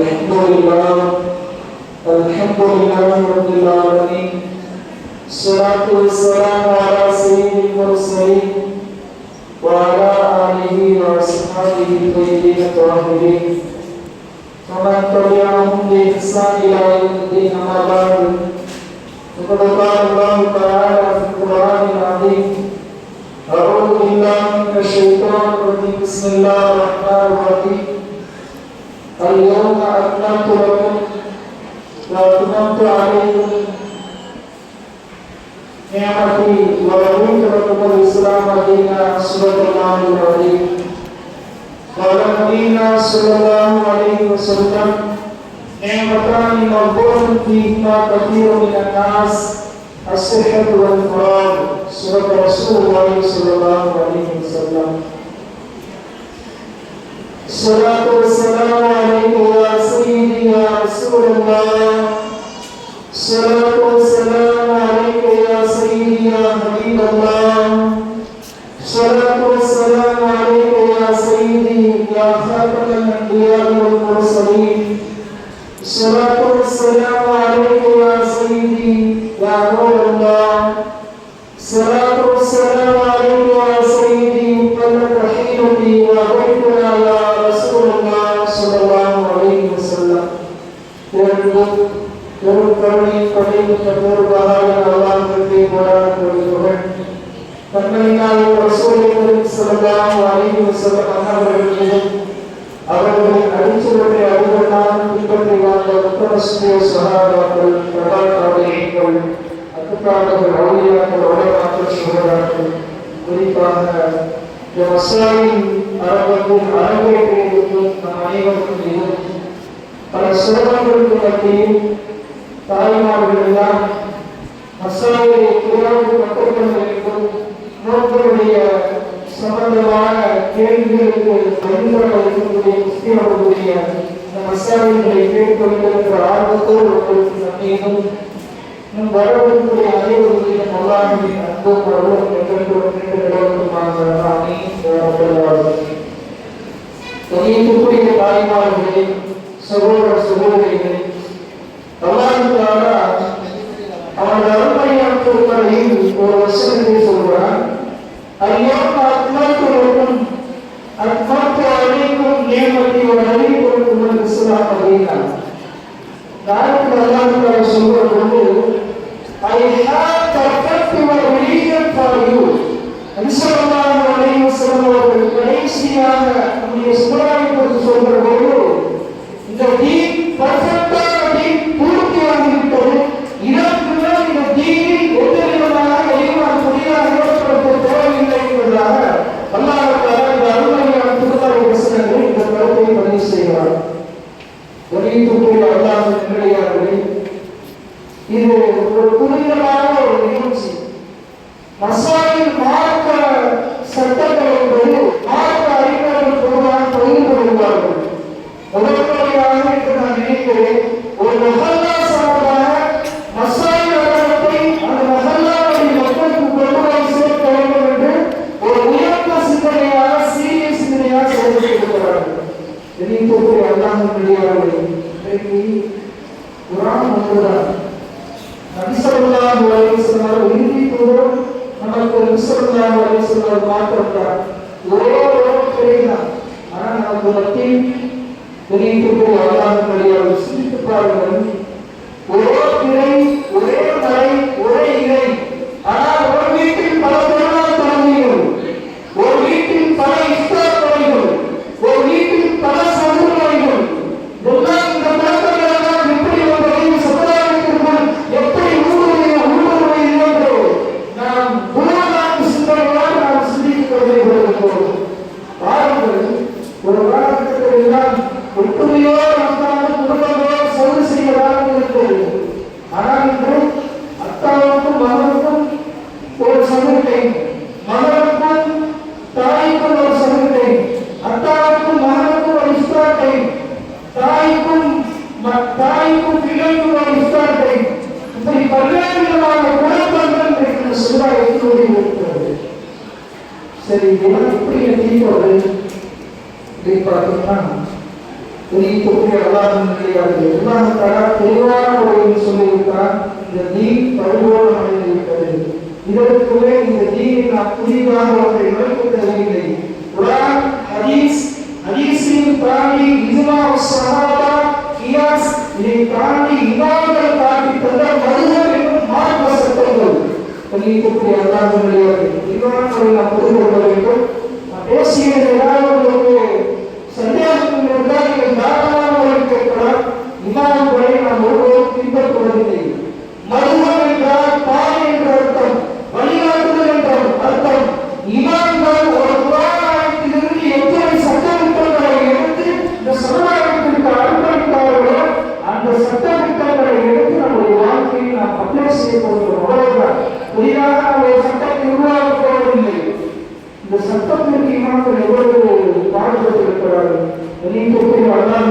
الحمد لله الحمد لله رب العالمين. الصلاة والسلام على سيد المرسلين وعلى آله وأصحابه الطيبين الطاهرين ومن تبعهم بإحسان إلى يوم الدين أما بعد فقد قال الله تعالى في القرآن العظيم أعوذ بالله من الشيطان الرجيم بسم الله الرحمن الرحيم اليوم أكملت لكم وأتممت عليكم نعمتي ورضيت لكم الإسلام دينا صدق الله العظيم قال نبينا صلى الله عليه وسلم نعمتان مغبون فيهما كثير من الناس الصحة والفراغ صدق رسول الله صلى الله عليه وسلم. الصلاة والسلام عليك يا سيدي يا رسول الله. الصلاة والسلام إلا نور الله الصلاة والسلام عليك يا سيدي أنك رحيم بي وعرفنا على الله صلى الله عليه وسلم يرجوك يرجوني قليل تدور بهذا الله في مراد وجهك فمن رسول الله صلى الله عليه وسلم أمر بالجهد அவர்களை அடிச்சுவட்டை அறிவனால் பின்பற்றி வாழ்ந்த உத்தமஸ்திய சகாபாக்கள் பிரபாகரங்கள் அத்துக்காரர்கள் அவுளியாக்கள் உலகாக்கள் சுகராக்கள் குறிப்பாக இந்த மசாலின் அரங்கேற்றிருக்கும் நம் அனைவருக்கும் பல சிரமங்களுக்கு மத்தியில் தாய்மார்கள் எல்லாம் மசாலையை குறைந்து சம்பந்தமான கேள்விகளுக்கு பதில்கள் அளிக்கக்கூடிய இந்த மசாலைகளை கேட்கொள்கின்ற ஆர்வத்தோடு உங்களுக்கு நன்மையும் நம் வரவிருக்கக்கூடிய அனைவருடைய மல்லாமின் அன்பும் தாய்மார்களே சகோதர சகோதரிகளே அல்லாஹ் ஒரு வசனத்தை அழைக்கும் நியமத்தை ஒரு அறிவு கொடுக்கும் இஸ்லாம் அப்படின்னா நாளைக்கு அல்லாஹ் சொல்ற பொழுது I have perfect your religion for you. அலிசல்லாஹு அலைஹி வஸல்லம் அவர்கள் கடைசியாக நம்முடைய சுமராவை குறித்து சொல்கிற பொழுது வெளியிட்டுள்ள அல்லாஹ் நிலையாளர்களே இது ஒரு புனிதமான ஒரு நிகழ்ச்சி. மசாலில் மார்க்க நபிசல்லாஹு அலைஹி வஸல்லம் இறுதி தூதர் நமக்கு நபிசல்லாஹு அலைஹி வஸல்லம் மாற்றப்பட்டார் ஒரே ஒரு பிறைதான் ஆனா நமக்கு மத்தியில் வெளியிட்டு அல்லாஹ் வழியாக சிந்தித்து பாருங்கள் ஒரே பிறை ஒரே மலை dimensi oleh diperhatikan untuk keadaan negara Nah, secara keluar oleh kesulitan, jadi perlu namanya dikali. इधर तुम्हें यदि ना पूरी बात हो रही है तो करेंगे नहीं पूरा हदीस हदीस से ताकि इजमा और सहाबा कियास ये ताकि इमाम का ताकि तंदर मदद में मार बस सकते हो तो ये तो प्रिय अल्लाह ने लिया है தெளிவான முறையில் நாம் புரிந்து கொள்ள வேண்டும். நான் பேசிய ஏதாவது உங்களுக்கு சந்தேகம் இருந்தால் நீங்கள் தாராளமாக கேட்கலாம். இமாம்களை நாம் ஒருவரும் பின்பற்றுவதில்லை. மருமம் என்றால் தாய் என்ற அர்த்தம் வழிகாட்டுதல் என்ற அர்த்தம். இமாம்கள் ஒரு புராணத்திலிருந்து எத்தனை சட்டத்திட்டங்களை எடுத்து இந்த சமுதாயத்திற்கு அர்ப்பணித்தார்களோ அந்த சட்டத்திட்டங்களை எடுத்து நம்முடைய வாழ்க்கையை நாம் அப்ளை செய்ய போகிறோம் அவ்வளவுதான் புதிதாக நாம் ஒரு சட்டத்தை உருவாக்க போவதில்லை இந்த சட்டத்திற்கு எவ்வளவு பாடுபட்டிருக்கிறார்கள் வெளியிட்டு வரலாறு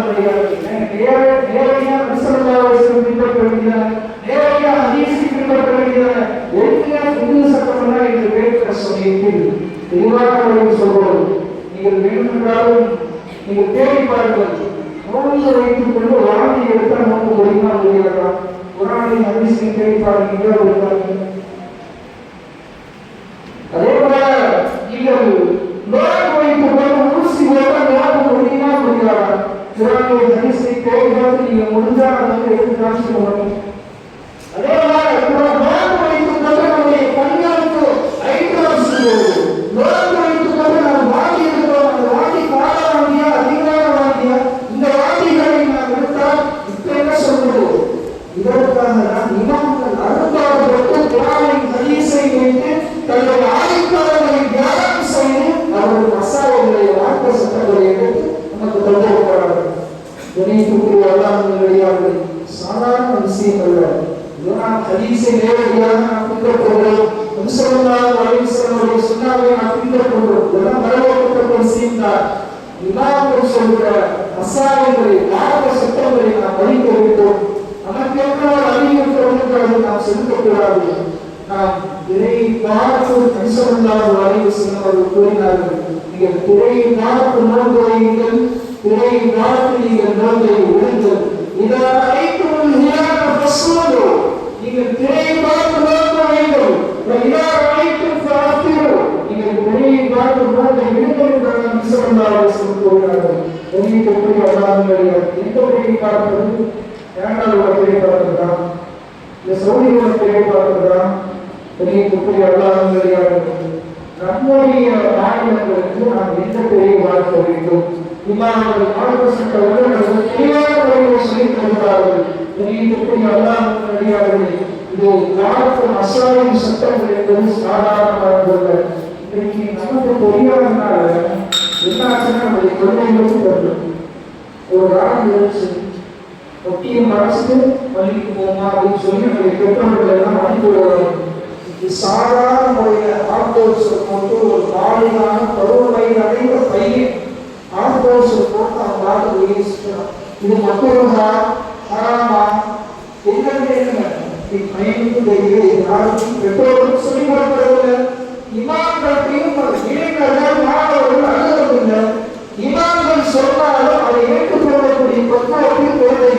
நேரடியாக விசரதாவசம் பின்பற்ற வேண்டியதான நேரடியாக அதிசி பின்பற்ற வேண்டியதான எத்தனையா புது சட்டமெல்லாம் என்று கேட்கிற சமயத்தில் தெளிவாக வழியில் சொல்வோம் நீங்கள் வேண்டுமென்றாலும் நீங்கள் தேடி பாருங்கள். நோயை வைத்துக் கொண்டு வாந்தி எடுத்தால் நோக்கு முடியுமா முடியாதா Hello? முசல்லாஹு அலைஹி வஸல்லம் சுன்னாவை நாம் பின்பற்றுகிறோம் இதெல்லாம் வரவேற்கப்பட்ட விஷயம் தான் இமாம்கள் சொல்கிற மசாலைகளை மார்க்க நாம் மதிக்க நமக்கு என்ன அறிவிக்கிறோம் நாம் செலுத்தக்கூடாது நாம் திரையை பார்த்து கணிசமல்லாத அறிவு அவர்கள் கூறினார்கள் நீங்கள் திரையை பார்த்து நோன்பு வையுங்கள் திரையை பார்த்து நீங்கள் நோன்பை விடுங்கள் இதை அனைத்தும் நீங்கள் திரையை பார்த்து நோன்பு இதை அனைத்தும் பார்த்திரோ நீங்கள் திரையை பார்த்து நோன்பை விடுங்கள் என்று கணிசமல்லாத கூறினார்கள் வெளியிட்டு எந்த திரையை பார்ப்பது? கேரளாவோட திரை பார்க்கிறதா இந்த சவுதியோட திரை பெரிய குப்பை அல்லாமல் நம்முடைய மாநிலங்களுக்கு நாம் எந்த திரையை பார்க்க வேண்டும்? தெளிவான முறையில் தருகிறார்கள். பெரிய குப்பை இது பார்க்கும் அசாரின் சட்டங்கள் என்பது சாதாரணமானதல்ல. இன்றைக்கு நமக்கு தெரியாதனால என்ன ஆச்சுன்னா நம்முடைய குழந்தைகளுக்கு வருது ஒரு காலம் இருந்துச்சு ஒட்டியை மறைச்சிட்டு போமா? அப்படின்னு சொல்லி நம்முடைய பெற்றோர்கள் எல்லாம் அனுப்பி இது சாதாரண முறையில் ஆர்டோர்ஸ் போட்டு ஒரு பாலியான பருவ வயது அடைந்த பையன் ஆர்டோர்ஸ் போட்டு இது மக்களுமா என்ன சொல்லிக் கொடுக்கறதில்லை இமாம்கள்ட்டையும் இளைஞர்கள்